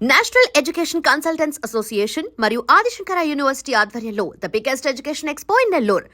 National education consultants association మరియు Adi Shankara university ఆధ్వర్యంలో the biggest education expo in Nellore.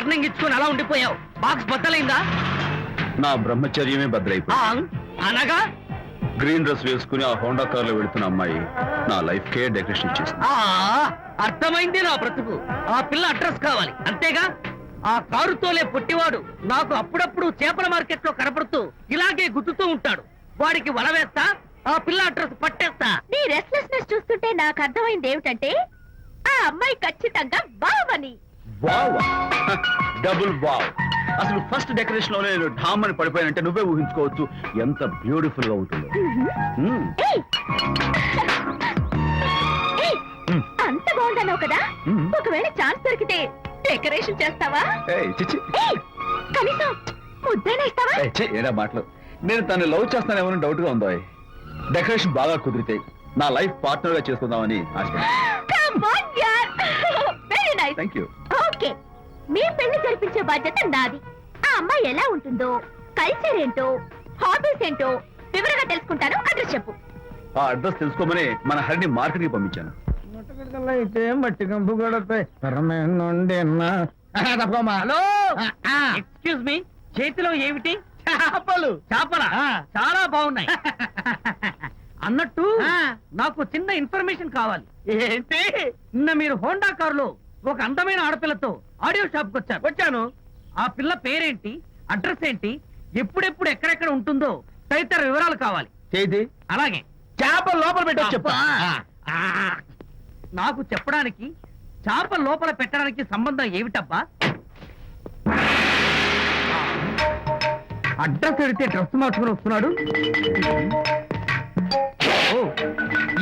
Turning ఇచ్చుకొని అలా ఉండిపోయావు. బాక్స్ బద్దలైందా? నా బ్రహ్మచర్యమే ఆ, బద్దలైపోయింది అనగా? గ్రీన్ డ్రెస్ వేసుకుని ఆ హోండా కార్లో వెళుతున్న అమ్మాయి నా లైఫ్ కే డెకరేషన్ ఇచ్చేసింది. ఆ అర్థమైంది నా బ్రతుకు. ఆ పిల్ల అడ్రస్ కావాలి. అంతేగా? ఆ కారు తోలే పొట్టివాడు నాకు అప్పుడప్పుడు చేపల మార్కెట్లో కనపడుతూ ఇలాగే గుద్దుతూ ఉంటాడు. వాడికి వల వేస్తా ఆ పిల్ల అడ్రస్ పట్టేస్తా. నీ రెస్ట్లెస్నెస్ చూస్తుంటే నాకు అర్థమైంది ఏమిటంటే ఆ అమ్మాయి ఖచ్చితంగా బావని. వావ్ డబుల్ వావ్ అసలు ఫస్ట్ డెకరేషన్లోనే నేను ఢామ్ అని పడిపోయానంటే నువ్వే ఊహించుకోవచ్చు ఎంత బ్యూటిఫుల్గా ఉంటుందో మ్మ్. ఏయ్! ఏయ్! మ్. అంత బాగుందన్నావు కదా. ఒకవేళ ఛాన్స్ దొరికితే డెకరేషన్ చేస్తావా ఏయ్, చిచ్చి ఏయ్! కనీసం ముద్దైనా ఇస్తావా ఏయ్, ఛీ, ఏరా మాటలు నేను తను లవ్ చేస్తానేమో డౌట్గా ఉందో డెకరేషన్ బాగా కుదిరితే నా లైఫ్ పార్ట్నర్గా చేసుకుందామని ఆశ Come on, yaar. Very nice. Thank you okay. మీ పెళ్ళి జరిపించే బాధ్యత నాది. ఆ అమ్మాయి ఎలా ఉంటుందో కల్చర్ ఏంటో హాబీస్ ఏంటో వివరంగా తెలుసుకుంటాను. అడ్రస్ చెప్పు. ఆ అడ్రస్ తెలుసుకోమని మన హరిని మార్కెట్కి పంపించాను అయితే మట్టి కంపు కొడతాయి. హలో? ఎక్స్క్యూజ్ మీ చేతిలో ఏమిటి? చేపలు. చేపల? ఆ. చాలా బాగున్నాయి. అన్నట్టు ఆ. నాకు చిన్న ఇన్ఫర్మేషన్ కావాలి. ఏంటి? నిన్న మీరు హోండా కారులో ఒక అందమైన ఆడపిల్లతో ఆడియో షాప్కు వచ్చారు వచ్చాను. ఆ పిల్ల పేరేంటి? అడ్రస్ ఏంటి? ఎప్పుడెప్పుడు ఎక్కడెక్కడ ఉంటుందో తదితర వివరాలు కావాలి. చేతి అలాగే. చేపలు లోపల పెట్టి చెప్తా అబ్బా. ఆ. నాకు చెప్పడానికి చేప లోపల పెట్టడానికి సంబంధం ఏమిటబ్బా? అడ్రస్ అడిగితే డ్రెస్ మార్చుకుని వస్తున్నాడు.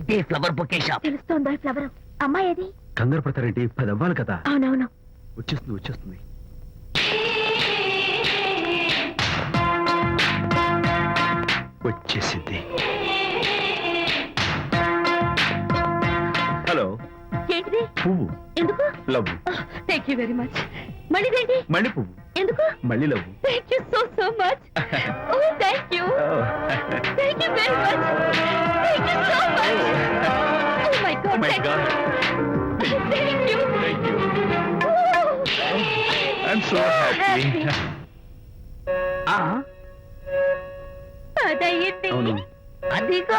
ఇదే ఫ్లవర్ బొకే షాప్ తెలుస్తోందా ఫ్లవర్ అమ్మాయి ఏది? కంగారు పడతారేంటి? పది అవ్వాలి కదా? అవునవును. వచ్చేస్తుంది వచ్చేస్తుంది. వచ్చేసింది. హలో. ఏంటిది? పువ్వు. ఎందుకు? Love. Thank you very much మళ్ళీదేంటి మళ్ళీ పువ్వు. ఎందుకు? మళ్ళీ love. Thank you so so much oh thank you thank you very much thank you so much oh my god my god thank you thank you I'm so happy అదయ్యింది అవును. అదిగో.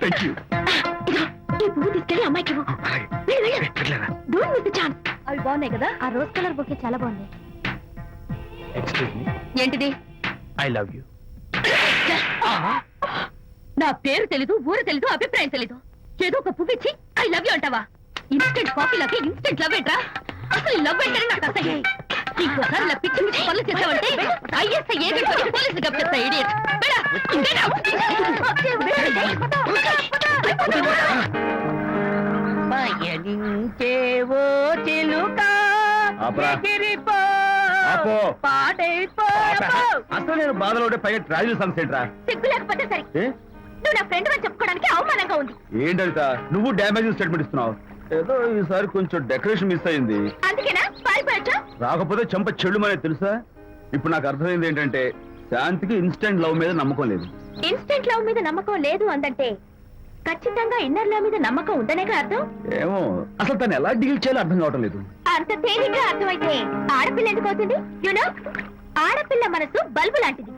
Thank you ఈ పువ్వు తీసుకెళ్ళి అమ్మాయికి ఇవ్వు. వెళ్ళు, వెళ్ళు. Don't miss the chance. అవి బాగున్నాయి కదా ఆ రోజ్ కలర్ బొకే చాలా బాగుంది. ఎక్స్క్యూజ్ మీ ఏంటిది? ఐ లవ్ యూ నా పేరు తెలీదు ఊరు తెలీదు అభిప్రాయం తెలీదు. ఏదో ఒక పువ్వు ఇచ్చి ఐ లవ్ యూ అంటావా? ఇన్స్టెంట్ కాఫీ లాగే ఇన్స్టెంట్ లవ్ ఏంట్రా? అసలు లవ్ ఏంటని నాకు అసహ్యం ఇంకోసారి ఇలా పిచ్చి పిచ్చి పనులు చేసావంటే ఐఎస్ఐ ఏజెంట్ పోలీసులు ఇడియట్ పయనించేవో చిలుక. ఆపరా. ఎగిరిపో, ఆపో. పాడైపో. అసలు నేను బాధలో ఉంటే పైగా ట్రావెల్ ఏంట్రా? సిగ్గు లేకపోతే సరే. ఏ? నువ్వు నా ఫ్రెండ్ అని చెప్పుకోవడానికి అవమానంగా ఉంది. ఏంటంట? నువ్వు డ్యామేజ్ స్టేట్మెంట్ ఇస్తున్నావు. ఏదో ఈసారి కొంచెం డెకరేషన్ మిస్ అయింది. అందుకేనా? పారిపోయొచ్చా రాకపోతే చెంప చెడు తెలుసా? ఇప్పుడు నాకు అర్థమైంది ఏంటంటే శాంతికి ఇన్స్టెంట్ లవ్ మీద నమ్మకం లేదు. ఇన్స్టెంట్ లవ్ మీద నమ్మకం లేదు అందంటే ఖచ్చితంగా ఇన్నర్ లవ్ మీద నమ్మకం ఉందనేగా అర్థం? ఏమో అసలు తను ఎలా డీల్ చేయాలో అర్థం కావటం లేదు. అంత తేలిగ్గా అర్థమైతే ఆడపిల్ల ఎందుకు అవుతుంది యునో ఆడపిల్ల మనసు బల్బు లాంటిది.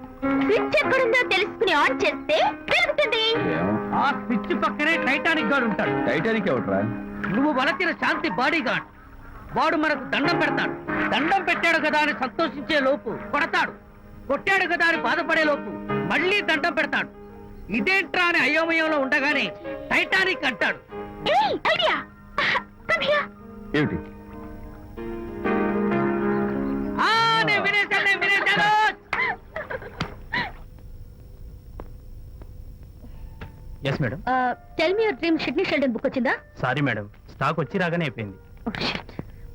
స్విచ్ ఎక్కడుందో తెలుసుకుని ఆన్ చేస్తే పెరుగుతుంది ఆ స్విచ్ పక్కనే టైటానిక్ గాడు ఉంటాడు. టైటానిక్ ఎవట్రా నువ్వు వలచిన శాంతి బాడీ గార్డ్ వాడు మనకు దండం పెడతాడు. దండం పెట్టాడు కదా అని సంతోషించే లోపు కొడతాడు. కొట్టాడు కదా అని బాధపడే లోపు మళ్ళీ దండం పెడతాడు. ఇదేంట్రా అని అయోమయంలో ఉండగానే టైటానిక్ అంటాడు. ఏమిటి? Yes madam tell me your dream Sidney Sheldon book వచ్చిందా? సారీ మేడం స్టాక్ వచ్చి రాగానే అయిపోయింది. Oh, shit.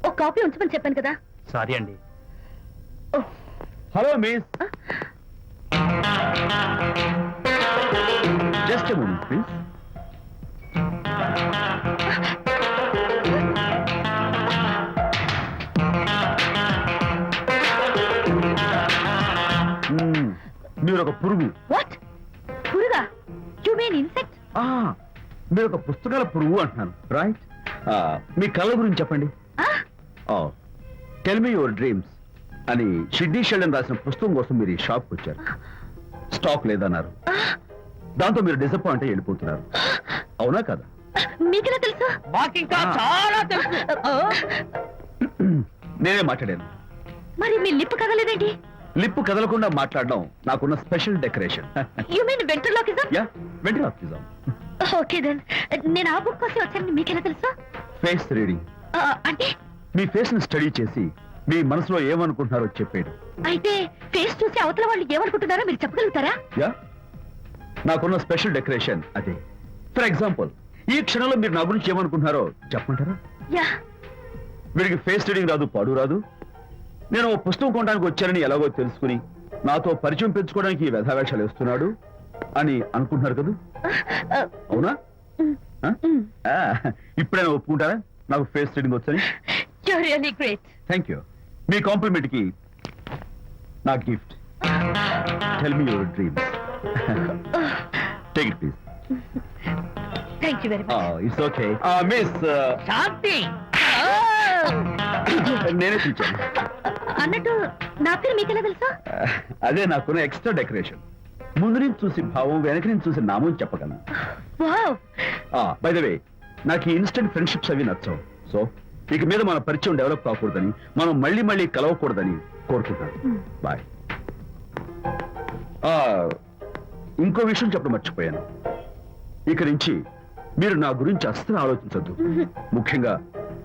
ఒక కాపీ ఉంచమని చెప్పాను కదా. సారీ అండి. Hello miss just moment please మీరు ఒక పురుగు. వాట్? పురుగా? You mean insect? ఆ, మీరు ఒక పుస్తకాల పురుగు అంటున్నాను. రైట్? మీ కళ్ళ గురించి చెప్పండి. టెల్ మీ యువర్ డ్రీమ్స్ అని షిడ్డీ షెల్డన్ రాసిన పుస్తకం కోసం మీరు ఈ షాప్కి వచ్చారు స్టాక్ లేదన్నారు. దాంతో మీరు డిసప్పాయింట్ అయ్యి వెళ్ళిపోతున్నారు. అవునా కదా? మీకెలా తెలుసు? మాకింకా చాలా తెలుసు. నేనే మాట్లాడాను. మరి మీ లిప్ కదలేదేంటి లిప్పు కదలకుండా మాట్లాడడం నాకున్న special decoration you mean ventriloquism yeah ఆఫీసాం okay then నేను ఆ బుక్ కోసం వచ్చానని మీకెలా తెలుసు? ఫేస్ రీడింగ్ అంటే? మీ ఫేస్ని స్టడీ చేసి మీ మనసులో ఏమనుకుంటున్నారో చెప్పేయడం. అయితే ఫేస్ చూసి అవతల వాళ్ళు ఏమనుకుంటున్నారో మీరు చెప్పగలుగుతారా? యా నాకున్న స్పెషల్ డెకరేషన్ అదే. ఫర్ ఎగ్జాంపుల్ ఈ క్షణంలో మీరు నా గురించి ఏమనుకుంటున్నారో చెప్పమంటారా? యా. వీడికి ఫేస్ రీడింగ్ రాదు పాడు రాదు. నేను ఓ పుస్తకం కొనడానికి వచ్చానని ఎలాగో తెలుసుకుని నాతో పరిచయం పెంచుకోవడానికి ఈ వ్యధావేషాలు వేస్తున్నాడు అని అనుకుంటున్నారు కదా? అవునా? ఆ? ఇప్పుడైనా ఒప్పుకుంటారా? నాకు ఫేస్ రీడింగ్ వచ్చని? Thank you. మీ కాంప్లిమెంట్కి నా gift. Tell me your dreams take it please thank you very much it's okay miss Shanti నేనే పిలిచాను అన్నట్టు నా పేరు మీకెలా తెలుసా? Uh, అదే నాకున్న ఎక్స్ట్రా డెకరేషన్ ముందు నుంచి చూసి భావం వెనక నుంచి చూసి నామం చెప్పగలను. బై ద వే నాకు ఈ ఇన్స్టెంట్ ఫ్రెండ్షిప్స్ అవి నచ్చవు. సో ఇక మీద మన పరిచయం డెవలప్ కాకూడదని మనం మళ్ళీ మళ్ళీ కలవకూడదని కోరుకుంటాను బాయ్ ఇంకో విషయం చెప్పడం మర్చిపోయాను. ఇక నుంచి మీరు నా గురించి అస్సలు ఆలోచించద్దు. ముఖ్యంగా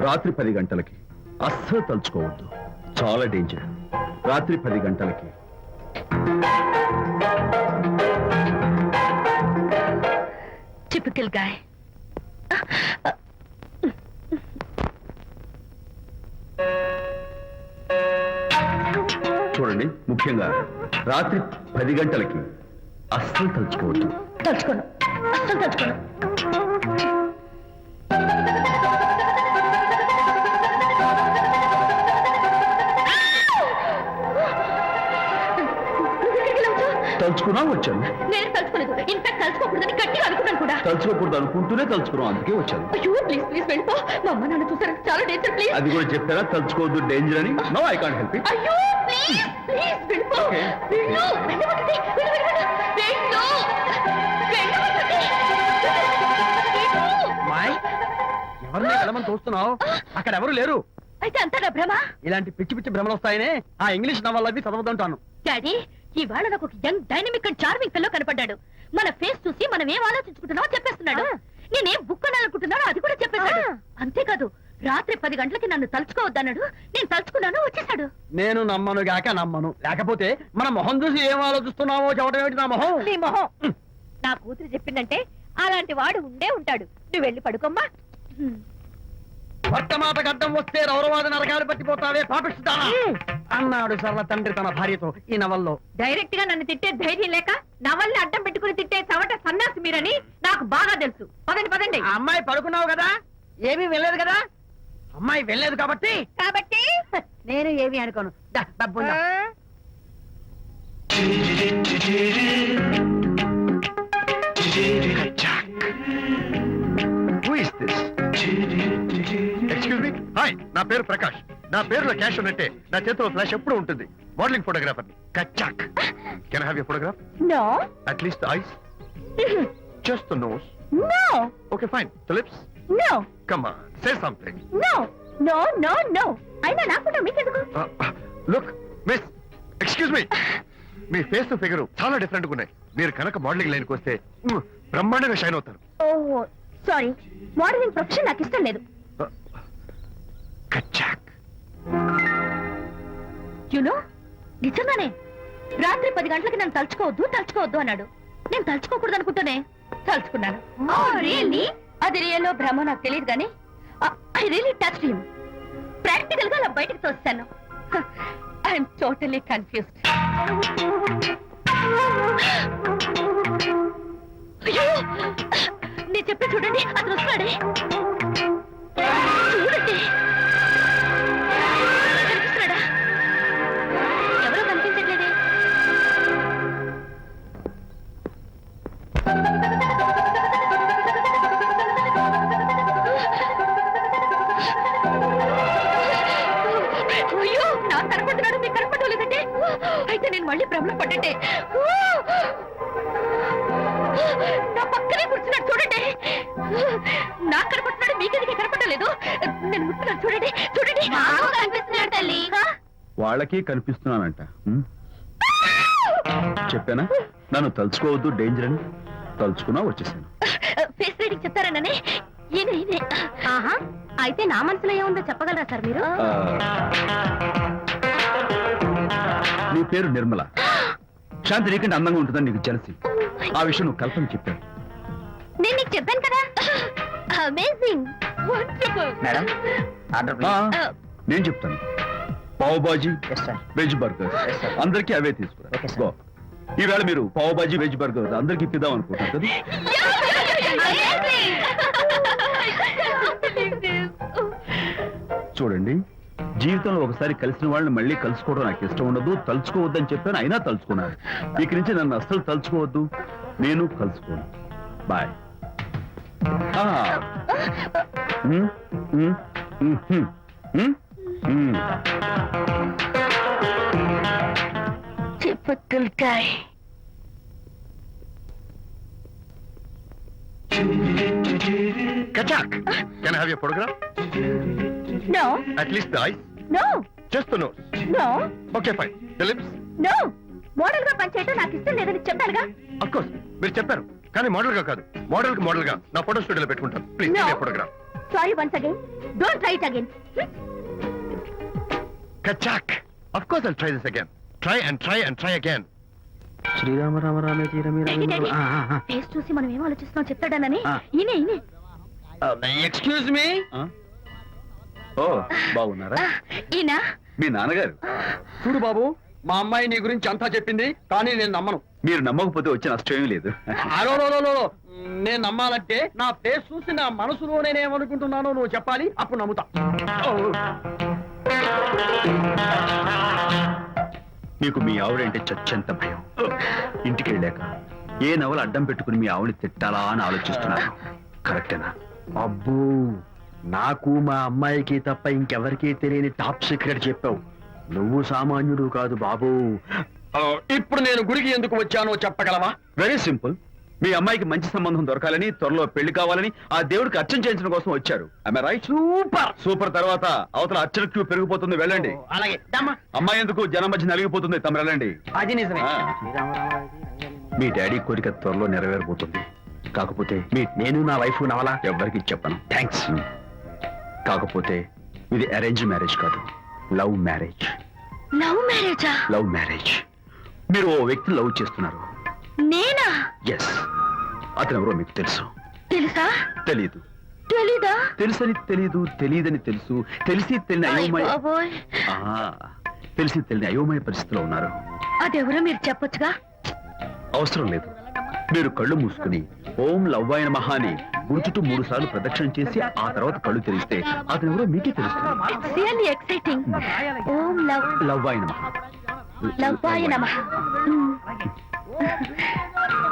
రాత్రి పది గంటలకి అస్సలు తలుచుకోవద్దు. చాలా డేంజర్ రాత్రి పది గంటలకి. టిపికల్ గాయ్ చూడండి ముఖ్యంగా రాత్రి పది గంటలకి. అస్సలు తలుచుకోవద్దు. తలుచుకోను. అస్సలు తలుచుకోను? తలుచుకున్నా వచ్చాను. నేను తలుచుకోలేదు ఇన్ఫాక్ట్ తలుచుకోకూడదని గట్టిగా అనుకున్నాను కూడా. తలుచుకోకూడదు అనుకుంటూనే తలుచుకున్నాం అందుకే వచ్చాను. అయ్యో ప్లీజ్ ప్లీజ్ వెళ్ళిపో. మా అమ్మ నాన్న చూసారు చాలా డేంజర్ ప్లీజ్ అది కూడా చెప్పారా? తలుచుకోవద్దు డేంజర్ అని? నో ఐ కాంట్ హెల్ప్ అయ్యో ప్లీజ్ ఎవరిని వెళ్ళమని చూస్తున్నావు అక్కడ ఎవరు లేరు? అయితే అంతా భ్రమ? ఇలాంటి పిచ్చి పిచ్చి భ్రమలు వస్తాయనే ఆ ఇంగ్లీష్ నవల్ అవి చదవదంటాను. డాడీ ఇవాళ నాకు ఒక యంగ్ డైనమిక్ అండ్ చార్మింగ్ పిల్లో కనపడ్డాడు. మన ఫేస్ చూసి మనం ఏం ఆలోచించుకుంటున్నామో చెప్పేస్తున్నాడు. నేనేం బుక్ అనాలనుకుంటున్నానో అది కూడా చెప్పేశాడు. అంతేకాదు రాత్రి పది గంటలకి నన్ను తలుచుకోవద్దన్నాడు. నేను తలుచుకున్నాను వచ్చేసాడు నేను నమ్మను గాక నమ్మను. లేకపోతే మన మొహం చూసి ఏం ఆలోచిస్తున్నావో చెప్పడం ఏమిటి నా మొహం? నీ మొహం. నా కూతురు చెప్పిందంటే అలాంటి వాడు ఉండే ఉంటాడు. నువ్వు వెళ్ళి పడుకోమ్మా. హ్మ్. భర్త మాట గడ్డం వస్తే రౌరవాద నరకాలు పట్టిపోతావే పాపిస్తానా అన్నాడు సర్వ తండ్రి తన భార్యతో ఈ నవల్లో. డైరెక్ట్గా నన్ను తిట్టే ధైర్యం లేక నా వల్ల అడ్డం పెట్టుకుని తిట్టే చవట సన్నాసి మీరని నాకు బాగా తెలుసు. పదండి పదండి. అమ్మాయి పడుకున్నావు కదా? ఏమీ వెళ్ళలేదు కదా? అమ్మాయి వెళ్ళలేదు కాబట్టి కాబట్టి? నేను ఏమి అనుకోను. దా, డబ్బు ఉందా? ఎక్స్క్యూజ్ మీ హాయ్ నా పేరు ప్రకాష్. నా పేరులో క్యాష్ ఉన్నట్టే నా చేతిలో ఫ్లాష్ ఎప్పుడు ఉంటుంది. Modelling photographer కచ్చాక్ can have you photograph no at least eyes just nose no okay fine lips no come say something no no no no అయినా నా ఫోటో మీకెందుకు? Look miss excuse me me face figure చాలా different ఉన్నాయి మీరు కనుక modelling లైన్కి వస్తే బ్రహ్మాండంగా షైన్ అవుతారు. ఓ సారీ మోడలింగ్ ప్రొఫెషన్ నాకు ఇష్టం లేదు. కచ్చాక్ యునో నిజంగానే రాత్రి పది గంటలకి నన్ను తలుచుకోవద్దు తలుచుకోవద్దు అన్నాడు. నేను తలుచుకోకూడదు అనుకుంటానే తలుచుకున్నాను రియల్లీ అది రియల్లో భ్రమ నాకు తెలియదు కానీ ఐ రియలీ టచ్ హిమ్. ప్రాక్టికల్గా అలా బయటకు తోస్తాను. ఐఎమ్ టోటలీ కన్ఫ్యూజ్ నేను చెప్పి చూడండి అతను వస్తాడే. వాళ్ళకి కనిపిస్తున్నానంట? చెప్పానా? నన్ను తలుచుకోవద్దు డేంజర్ అని. తలుచుకున్నా వచ్చేసాను. ఫేస్ రీడింగ్ చెప్తారననే ఈయన ఈయనే. ఆహా అయితే నా మనసులో ఏముందో చెప్పగలరా సార్ మీరు? ఆ, నీ పేరు నిర్మల. శాంతి నీకంటే అందంగా ఉంటుందని నీకు తెలిసి ఆ విషయం నువ్వు కల్పన చెప్పావు. నేను నీకు చెప్పాను కదా. అమేజింగ్ వండర్ఫుల్ మేడం ఆర్డర్ ఆ, నేను చెప్తాను. పావు బాజీ వెజ్ బర్గర్. అందరికీ అవే తీసుకురా. ఈవేళ మీరు పావు బాజీ వెజ్ బర్గర్ అందరికీ ఇప్పిద్దాం అనుకుంటారు కదా? చూడండి జీవితంలో ఒకసారి కలిసిన వాళ్ళని మళ్ళీ కలుసుకోవడం నాకు ఇష్టం ఉండదు. తలుచుకోవద్దని చెప్పాను అయినా తలుచుకున్నాను. ఇక నుంచి నన్ను అస్సలు తలుచుకోవద్దు. నేను కలుసుకోను. బాయ్ ఆ. Typical guy. కచాక్ can have you photograph No, at least the eyes no, just the nose no, okay fine the lips no. మోడల్గా పనిచేయటం నాకు ఇష్టం లేదని చెప్పానుగా? అఫ్ కోర్స్ మీరు చెప్పారు. కానీ మోడల్గా కాదు మోడల్కి మోడల్గా నా ఫోటో స్టూడియోలో పెట్టుకుంటాను please. Photograph sorry once again don't try it again కచాక్ of course I try this again try and try and try again Sri Rama Rama Rama తీరమి face చూసి మనం ఏం ఆలోచిస్తున్నాం చెప్తాడనని? ఆ. ఈయనే ఈయనే. Excuse me. ఆ? ఓ బాగున్నారా? ఈయన? మీ నాన్నగారు. చూడు బాబు మా అమ్మాయి నీ గురించి అంతా చెప్పింది కానీ నేను నమ్మను. మీరు నమ్మకపోతే వచ్చే నష్టం ఏమీ లేదు. అరో రో, రో, రో, రో. నేను నమ్మాలంటే నా ఫేస్ చూసి నా మనసులో నేనేమనుకుంటున్నానో నువ్వు చెప్పాలి అప్పుడు నమ్ముతా. ఓ. మీకు మీ ఆవిడంటే చచ్చంత భయం. ఇంటికి వెళ్ళాక ఏ నవల అడ్డం పెట్టుకుని మీ ఆవిడ తిట్టాలా అని ఆలోచిస్తున్నాను కరెక్టేనా? అబ్బో నాకు మా అమ్మాయికి తప్ప ఇంకెవరికీ తెలియని టాప్ సీక్రెట్ చెప్పావు. నువ్వు సామాన్యుడు కాదు బాబు. ఇప్పుడు నేను గుడికి ఎందుకు వచ్చానో చెప్పగలవా? Very simple. మీ అమ్మాయికి మంచి సంబంధం దొరకాలని త్వరలో పెళ్ళి కావాలని ఆ దేవుడికి అర్చన చేయించడం కోసం వచ్చారు. Right super! సూపర్ తర్వాత అవతల అర్చన క్యూ పెరిగిపోతుంది వెళ్ళండి. అలాగే. అమ్మాయి ఎందుకు జనం మధ్య నలిగిపోతుంది తమ వెళ్ళండి. అది నిజమే. ఆ. మీ డాడీ కోరిక త్వరలో నెరవేరబోతుంది. కాకపోతే మీ నేను నా వైఫ్ నవలా ఎవ్వరికి చెప్పను. థ్యాంక్స్ కాకపోతే ఇది అరేంజ్ మ్యారేజ్ కాదు. లవ్ మ్యారేజ్ లవ్ మ్యారేజా లవ్ మ్యారేజ్ మీరు ఓ వ్యక్తి లవ్ చేస్తున్నారు. నేనా? ఎస్ అతను ఎవరో మీకు తెలుసు. తెలుసా? తెలియదు తెలీదా? తెలుసని తెలియదు తెలియదని తెలుసు. తెలిసి తెలియని అయ్ అయోమయ ఆ, తెలిసి తెలియని అయోమయ పరిస్థితిలో ఉన్నారు. అదెవరో మీరు చెప్పొచ్చుగా? అవసరం లేదు. మీరు కళ్ళు మూసుకుని ఓం లవ్వాయన మహాని గుర్చుటూ మూడు సార్లు ప్రదక్షిణ చేసి ఆ తర్వాత కళ్ళు తెరిస్తే అతను ఎవరో మీకే తెలుస్తుంది. It's really exciting Om love లవ్వాయన మహా లవ్వాయ నమ.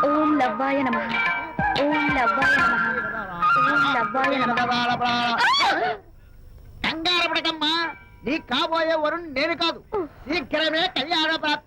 ఓం లవ్వాయ నమ. ఓం లవ్వాయ నమ. ఓం లవ్వాయ నమ. కంగారు పడకమ్మా నీ కాబోయే వరుణ్ నేను కాదు. శీఘ్రమే కళ్యాణ ప్రాప్తి